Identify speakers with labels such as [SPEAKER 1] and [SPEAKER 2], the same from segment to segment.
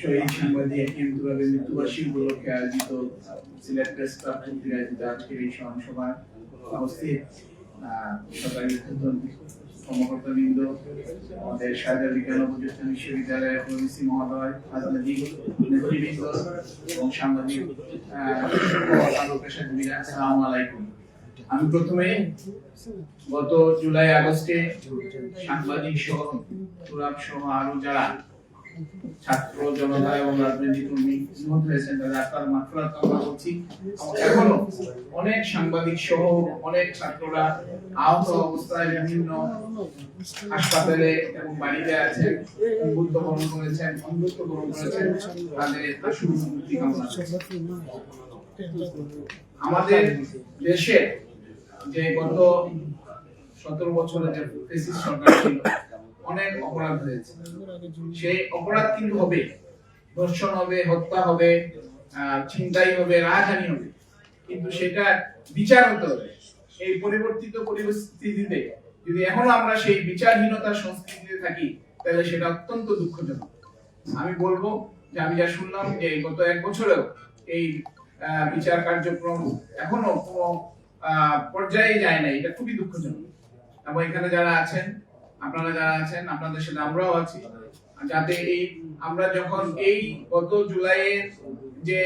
[SPEAKER 1] শহীদ সাংবাদিক উপলক্ষে আয়োজিত সিলেট প্রেস ক্লাব আজকের এই উপস্থিত সরকারি কর্মকর্তাবৃন্দ, আমাদের বিজ্ঞান ও প্রযুক্তি বিশ্ববিদ্যালয়ের মহোদয় নেতৃবৃন্দ এবং সাংবাদিক আসসালামু আলাইকুম। আমি প্রথমে গত জুলাই আগস্টে সাংবাদিক সহ সহ আরও যারা ছাত্র জনতা এবং রাজনৈতিক কর্মী নিহত হয়েছেন তাদের আত্মার মাত্রার কামনা করছি এখনও অনেক সাংবাদিক সহ অনেক ছাত্ররা আহত অবস্থায় বিভিন্ন হাসপাতালে এবং বাড়িতে আছেন বুদ্ধ বরণ করেছেন অন্ধত্ব বরণ করেছেন, তাদের আশু মুক্তি কামনা আমাদের দেশে যে গত সতেরো বছরে যে সরকার ছিল অনেক অপরাধ হয়েছে। সেই অপরাধ কিন্তু হবে। ধর্ষণ হবে, হত্যা হবে ছিনতাই হবে রাজধানী হবে। কিন্তু সেটা বিচার হতে হবে। এই পরিবর্তিত পরিস্থিতিতে যদি এখনও আমরা সেই বিচারহীনতার সংস্কৃতিতে থাকি, তাহলে সেটা অত্যন্ত দুঃখজনক। আমি বলব যে আমি যা শুনলাম যে গত এক বছরেও এই বিচার কার্যক্রম এখনও কোনো পর্যায়ে যায় না এটা খুবই দুঃখজনক। এবং এখানে যারা আছেন আপনারা যারা আছেন আপনাদের সাথে আমরাও আছি। যাতে এই আমরা যখন এই গত জুলাইয়ের যে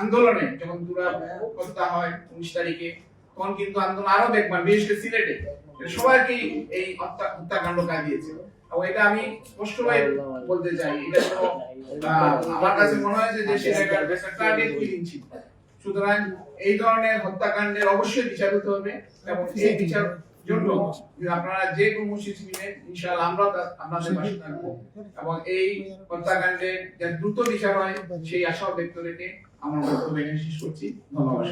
[SPEAKER 1] আন্দোলনে যখন দুরা হত্যা হয় উনিশ তারিখে তখন কিন্তু আন্দোলন আরও দেখবেন বিশেষ করে সিলেটে। সবাইকে এই হত্যা হত্যাকাণ্ড কাঁদিয়েছে। এবং এটা আমি স্পষ্টভাবে বলতে চাই এটা আমার কাছে মনে হয়েছে যে সেটা একটা টার্গেট কিলিং ছিল। সুতরাং এই ধরনের হত্যাকাণ্ডের অবশ্যই বিচার হতে হবে এবং এই বিচার জন্য আপনারা যে কর্মসূচি নেবেন ইনশাআল্লাহ আমরা আপনাদের পাশে থাকব এবং এই হত্যাকাণ্ডে দ্রুত বিচার হয়, সেই আশাও ব্যক্ত রেখে আমার বক্তব্য শেষ করছি ধন্যবাদ।